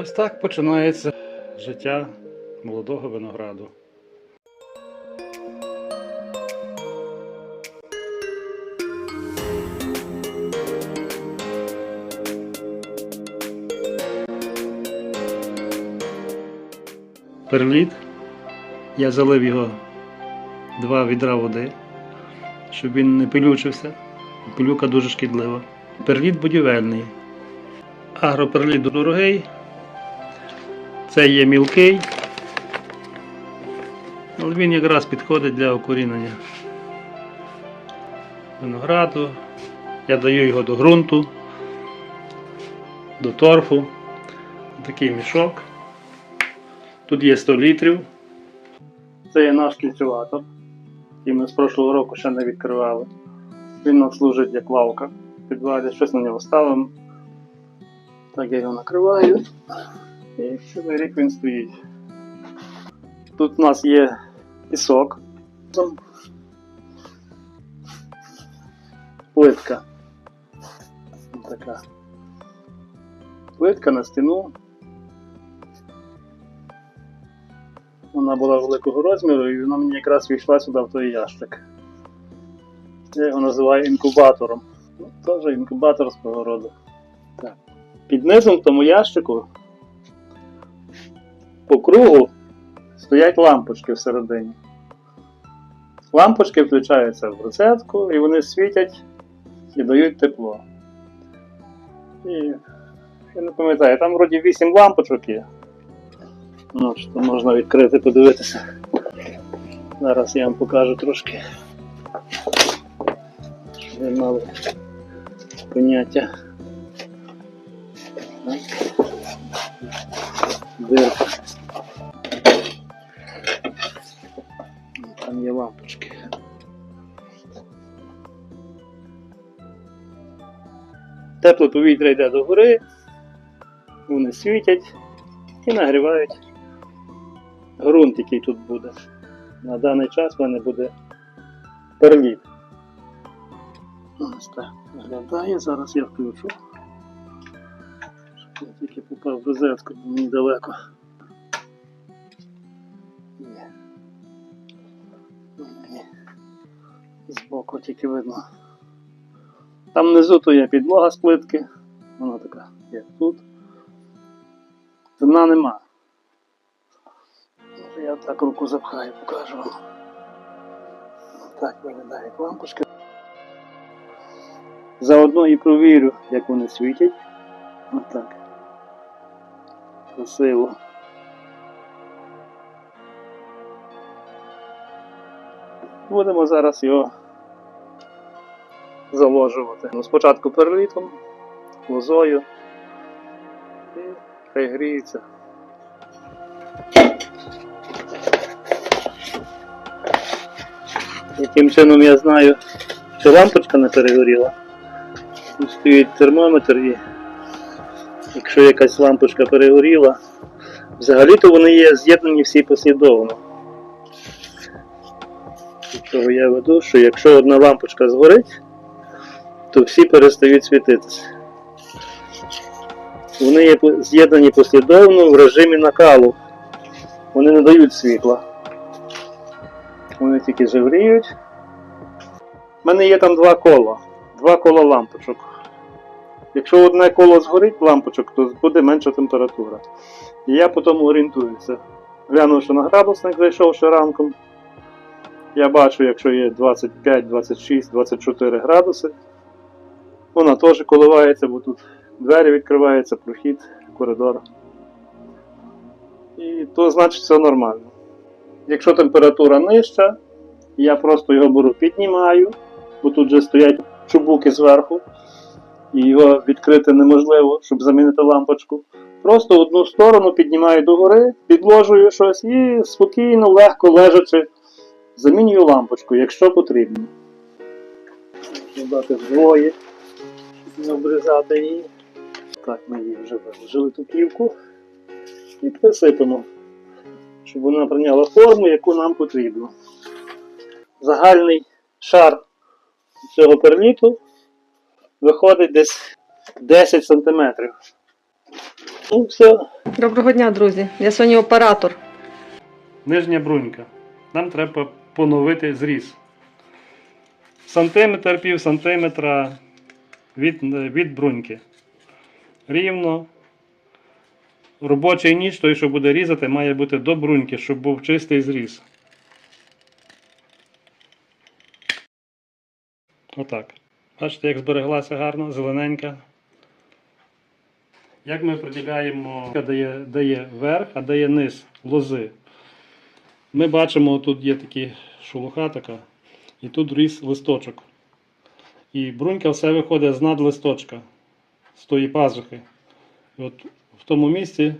Ось так починається життя молодого винограду. Перліт. Я залив його два відра води, щоб він не пилючився. Пилюка дуже шкідлива. Перліт будівельний. Агроперліт дорогий. Це є мілкий. Але він якраз підходить для окорінення винограду. Я даю його до ґрунту, до торфу. Такий мішок. Тут є 100 літрів. Це є наш кільцюватор, який ми з прошлого року ще не відкривали. Він нам служить як лавка. Підвалі щось на нього ставимо. Так я його накриваю. І цілий рік він стоїть. Тут у нас є пісок. Плитка. Така. Плитка на стіну. Вона була великого розміру і вона мені якраз війшла сюди в той ящик. Я його називаю інкубатором. Ну, теж інкубатор свого роду. Так. Під низом тому ящику по кругу стоять лампочки всередині. Лампочки включаються в розетку і вони світять і дають тепло. І я не пам'ятаю, там вроді 8 лампочок є. Ну, що можна відкрити, подивитися. Зараз я вам покажу трошки. Щоб ви мали поняття. Дирка. Тепле повітря йде до гори, вони світять і нагрівають ґрунт, який тут буде. На даний час в мене буде перліт. Ось так виглядає. Зараз я включу. Я тільки попав в розетку, бо мені далеко. Збоку тільки видно. Там внизу то є підлога з плитки. Вона така є тут. Дна нема. Я так руку запхаю, покажу. Так виглядає лампочка. Заодно і провірю, як вони світять. Отак. Красиво. Будемо зараз його заложувати. Ну, спочатку перлітом, лозою і хай гріється. Яким чином я знаю, що лампочка не перегоріла. Тут стоїть термометр і якщо якась лампочка перегоріла, взагалі-то вони є з'єднані всі послідовно. Того я веду, що якщо одна лампочка згорить, то всі перестають світитися. Вони є з'єднані послідовно в режимі накалу. Вони не дають світла. Вони тільки жевріють. У мене є там два кола. Два кола лампочок. Якщо одне коло згорить лампочок, то буде менша температура. І я потім орієнтуюся. Глянувши на градусник, зайшовши ранком, я бачу, якщо є 25, 26, 24 градуси, вона теж коливається, бо тут двері відкриваються, прохід, коридор. І то значить все нормально. Якщо температура нижча, я просто його беру, піднімаю, бо тут вже стоять чубуки зверху, і його відкрити неможливо, щоб замінити лампочку. Просто одну сторону піднімаю догори, підложую щось і спокійно, легко лежачи, замінюю лампочку, якщо потрібно. Додати двоє, щоб не обрізати її. Так, ми її вже виложили ту плівку і присипемо щоб вона прийняла форму, яку нам потрібно. Загальний шар цього перліту виходить десь 10 см. Ну, все. Доброго дня, друзі. Я сьогодні оператор. Нижня брунька. Нам треба поновити зріз. Сантиметр, пів сантиметра від, від бруньки. Рівно. Робочий ніж, той, що буде різати, має бути до бруньки, щоб був чистий зріз. Отак. Бачите, як збереглася гарно, зелененька. Як ми приділяємо, де є, верх, а де є низ лози. Ми бачимо, тут є такі шелуха така, і тут ріс листочок. І брунька все виходить з над листочка, з тої пазухи. І от в тому місці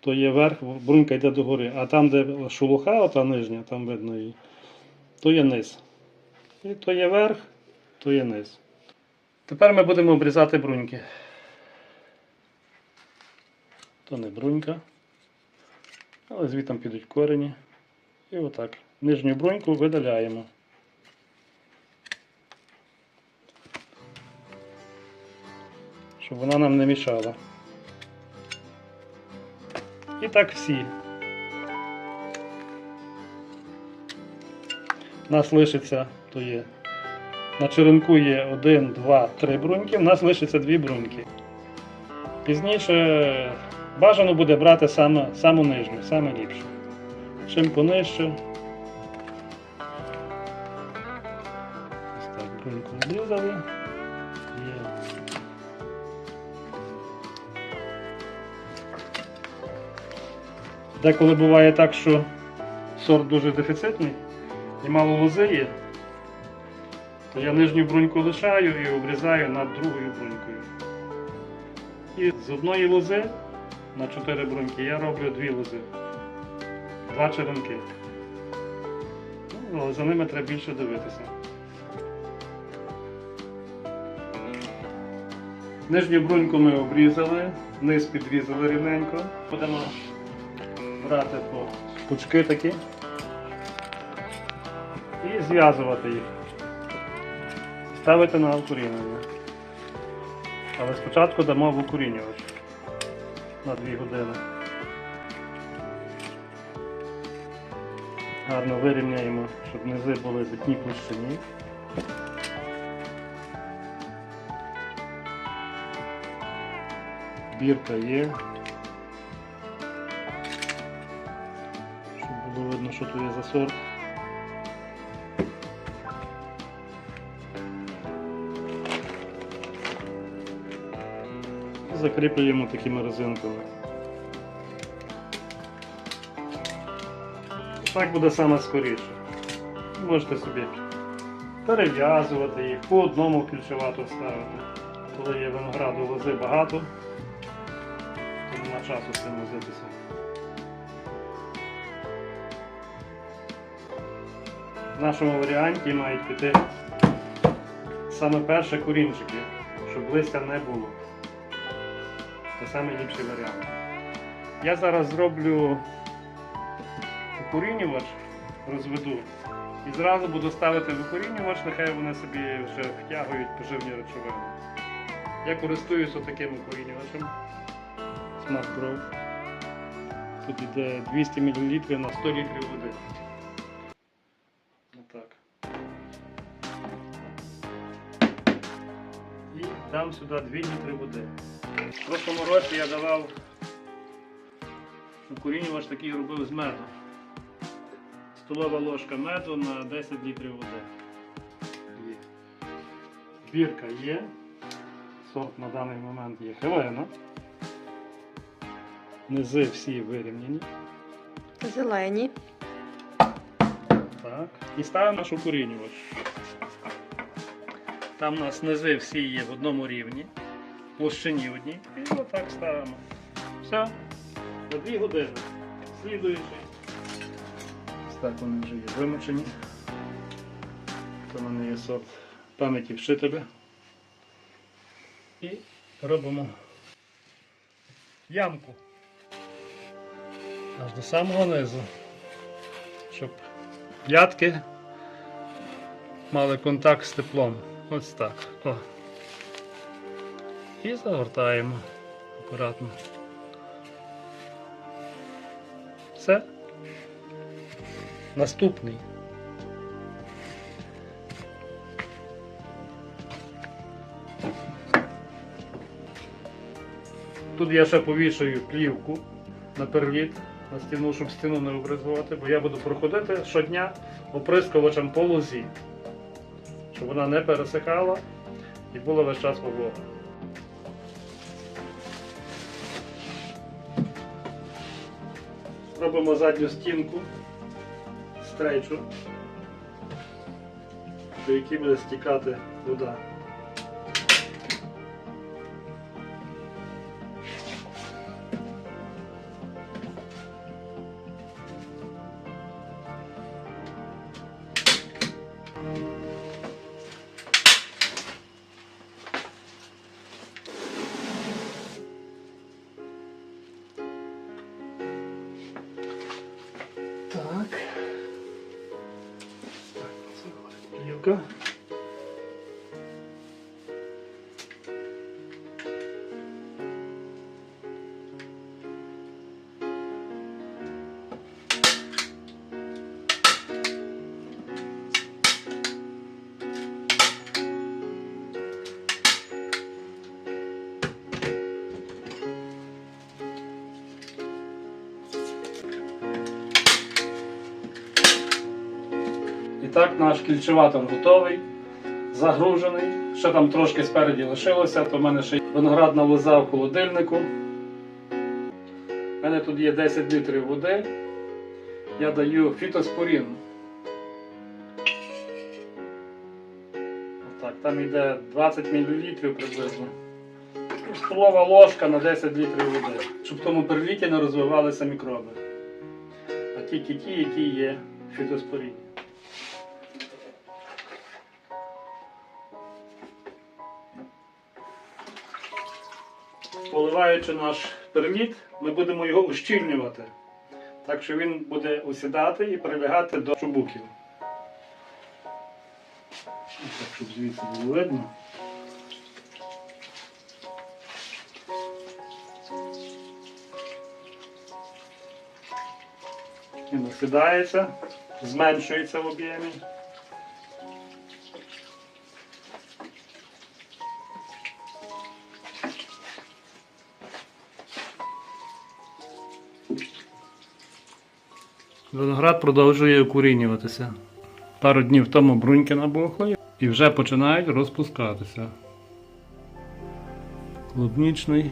то є верх, брунька йде догори, а там, де шелуха, ота нижня, там видно її, то є низ. І то є верх, то є низ. Тепер ми будемо обрізати бруньки. То не брунька, але звідти підуть корені. І отак. Нижню бруньку видаляємо. Щоб вона нам не мішала. І так всі. У нас лишиться, то є. На черенку є 1, 2, 3 бруньки, у нас лишиться 2 бруньки. Пізніше бажано буде брати саме, саму нижню, саме ліпшу. Чим понижче. Деколи буває так, що сорт дуже дефіцитний і мало лози є, то я нижню бруньку лишаю і обрізаю над другою брунькою. І з одної лози на 4 бруньки я роблю дві лози. Два черенки. Ну, але за ними треба більше дивитися. Нижню бруньку ми обрізали, низ підрізали рівненько. Будемо брати пучки такі і зв'язувати їх. Ставити на укорінення. Але спочатку дамо в укорінювач на 2 години. Гарно вирівняємо, щоб низи були в одній площині. Бірка є. Що тут є за сорт. Закріплюємо такими резинками. Так буде саме скоріше. Можете собі перев'язувати їх, по одному ключовато ставити. Коли є винограду лози багато, то нема часу цим возитися. В нашому варіанті мають піти саме перше корінчики, щоб листя не було. Це найліпший варіант. Я зараз зроблю укорінювач, розведу і зразу буду ставити в укорінювач, нехай вони собі вже втягують поживні речовини. Я користуюся таким укорінювачем Smart Grow. Тут йде 200 мл на 100 літрів води. Дам сюди 2 літри води. В прошлому році я давав укорінювач такий робив з меду. Столова ложка меду на 10 літрів води. Є. Бірка є. Сорт на даний момент є Хелена. Низи всі вирівняні. Зелені. Так. І ставимо наш укорінювач. Там у нас низи всі є в одному рівні, площині одній. І отак ставимо. Все. За 2 години. Слідуючий. Так вони вже є вимочені. Це в мене є сорт пам'яті вчителя. І робимо ямку. Аж до самого низу. Щоб п'ятки мали контакт з теплом. Ось так. О. І загортаємо акуратно. Все. Наступний. Тут я ще повішую плівку на переліт, на стіну, щоб стіну не обризувати, бо я буду проходити щодня оприскувачем полозі щоб вона не пересихала і була весь час волога. Робимо задню стінку стрейчу, до якій буде стікати вода. Так. Так, це плівка. Наш кільчеватор готовий, загружений. Ще там трошки спереді лишилося, то в мене ще виноградна лоза в холодильнику. У мене тут є 10 літрів води. Я даю фітоспорін. Отак, там йде 20 мл приблизно. Столова ложка на 10 літрів води, щоб в тому перліті не розвивалися мікроби. А тільки ті, які є в фітоспоріні. Наш перміт, ми будемо його ущільнювати. Так що він буде усідати і прилягати до чубуків. Так, щоб звідси було видно. Він осідається, зменшується в об'ємі. Виноград продовжує укорінюватися. Пару днів тому бруньки набухли і вже починають розпускатися. Клубнічний.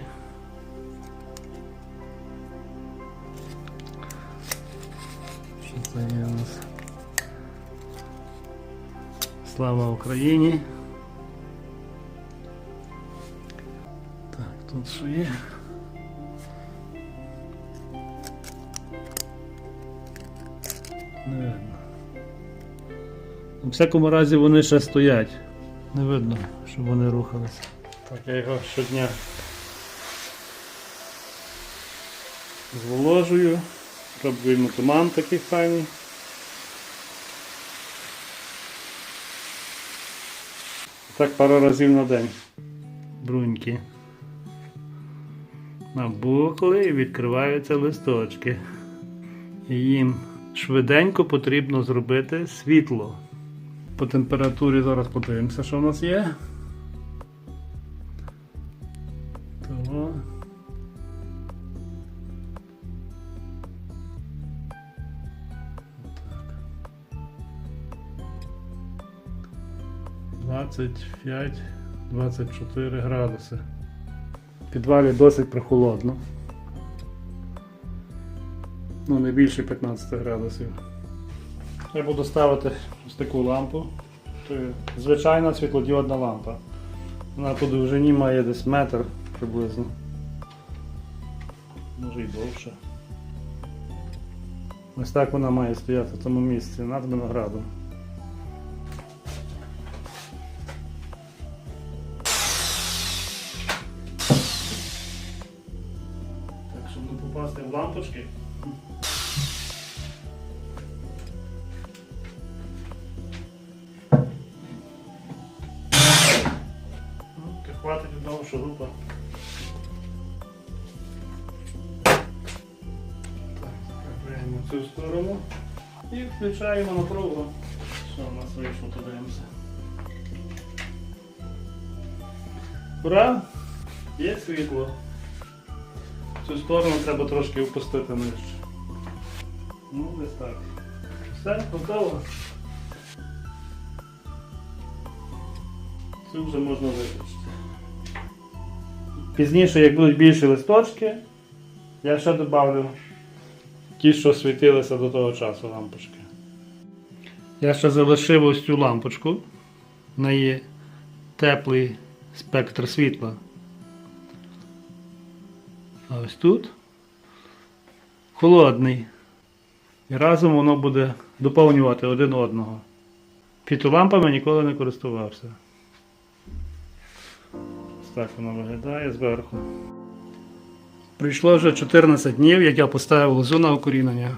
Що це є у нас? Слава Україні! Так, тут що є? Не видно. У всякому разі вони ще стоять. Не видно, щоб вони рухалися. Так, я його щодня зволожую, роблю йому туман такий файний. Так пару разів на день. Бруньки. Набухли і відкриваються листочки. І їм швиденько потрібно зробити світло. По температурі зараз подивимося, що в нас є. Того. Двадцять п'ять, двадцять чотири градуси. В підвалі досить прохолодно. Ну, не більше 15 градусів. Я буду ставити ось таку лампу. Звичайна світлодіодна лампа. Вона по довжині має десь метр приблизно. Може і довше. Ось так вона має стояти в тому місці над виноградом. Ура! Є світло. Цю сторону треба трошки опустити нижче. Ну, десь так. Все, готово. Цю вже можна виключити. Пізніше, як будуть більші листочки, я ще додавлю ті, що світилися до того часу лампочки. Я ще залишив ось цю лампочку. В неї теплий спектр світла. А ось тут холодний. І разом воно буде доповнювати один одного. Фітолампами ніколи не користувався. Ось так воно виглядає зверху. Прийшло вже 14 днів, як я поставив лозу на укорінення.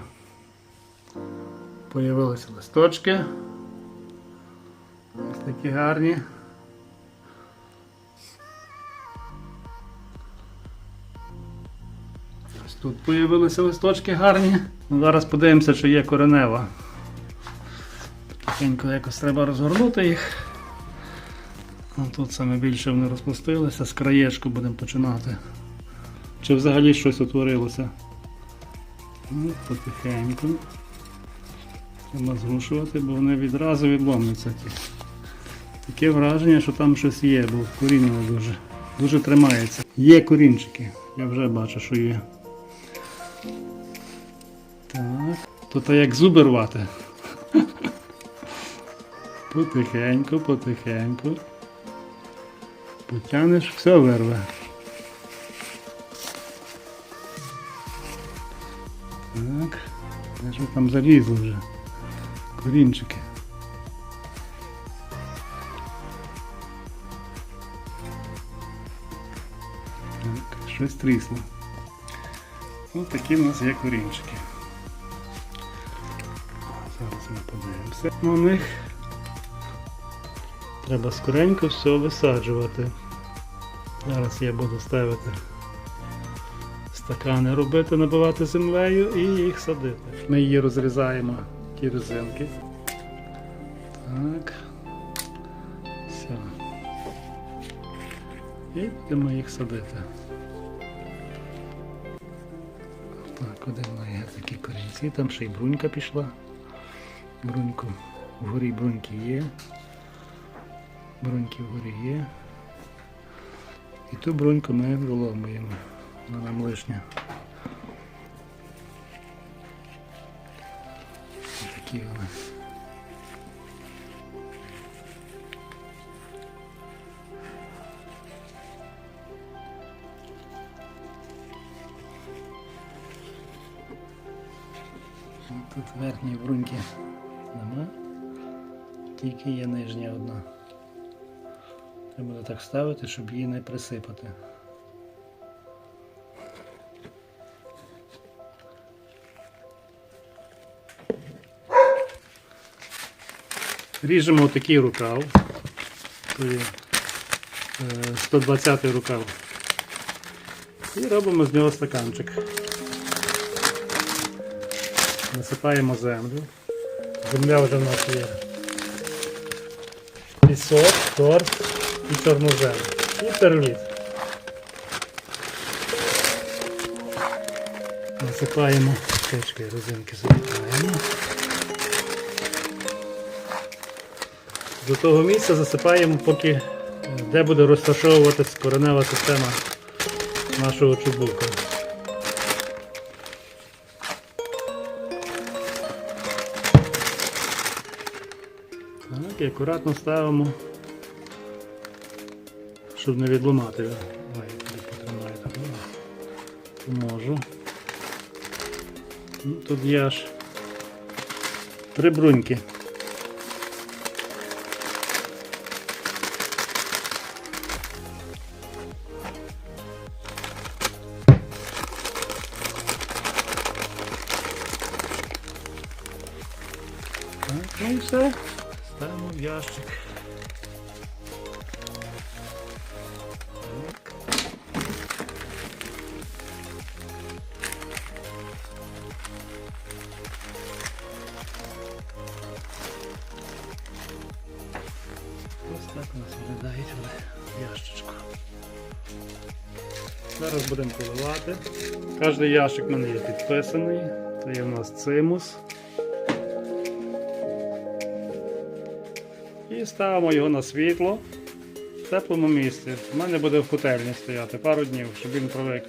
Появилися листочки. Ось такі гарні. Ось тут появилися листочки гарні. Ну, Зараз подивимося, чи є коренева. Тихенько якось треба розгорнути їх. А тут саме більше вони розпустилися, з краєчку будемо починати. Чи взагалі щось утворилося? Ну, потихеньку. Треба зрушувати, бо вони відразу відломляться. ті. Таке враження, що там щось є, бо коріння дуже, дуже тримається. Є корінчики, я вже бачу, що є. Так. Тут як зуби рвати. Потихеньку, потихеньку. Потягнеш, все вирве. Так. Де ж ви там залізли вже? Корінчики. Так, щось трісло. Ось такі в нас є корінчики. Зараз ми подивимося на них. Треба скоренько все висаджувати. Зараз я буду ставити стакани робити, набивати землею і їх садити. Ми її розрізаємо, ті резинки. Так. Все. І будемо їх садити. Так, один має такі корінці, там ще й брунька пішла. Бруньку. Вгорі бруньки є. Бруньки вгорі є. І ту бруньку ми виломуємо. Вона нам лишня. Такі вони. Тут верхньої бруньки нема, тільки є нижня одна. Треба буде так ставити, щоб її не присипати. Ріжемо такий рукав. То є е, 120 рукав. І робимо з нього стаканчик. Насипаємо землю. Земля вже в нас є. Пісок, торф і чорнозем. І перліт. Насипаємо течки розинки засипаємо. До того місця засипаємо, поки е, де буде розташовуватись коренева система нашого чубука. Так, і акуратно ставимо, щоб не відламати. його. Ой, я потримаю Можу. Ну, тут є аж три бруньки. Зараз будемо поливати. Кожний ящик в мене є підписаний. Це є в нас цимус. І ставимо його на світло в теплому місці. У мене буде в котельні стояти пару днів, щоб він провик.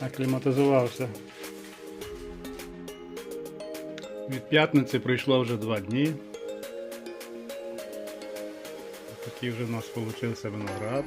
Акліматизувався. Від п'ятниці пройшло вже два дні. Такий вже в нас вийшов виноград.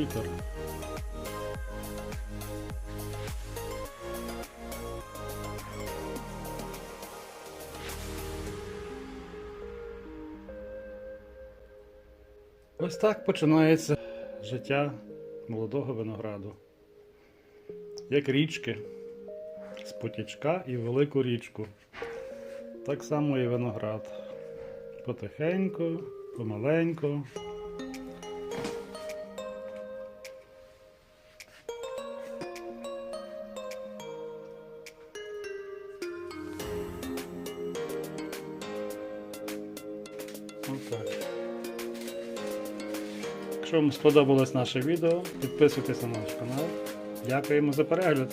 Юпітер. Ось так починається життя молодого винограду. Як річки з потічка і велику річку. Так само і виноград. Потихеньку, помаленьку. Вам сподобалось наше відео, підписуйтесь на наш канал. Дякуємо за перегляд.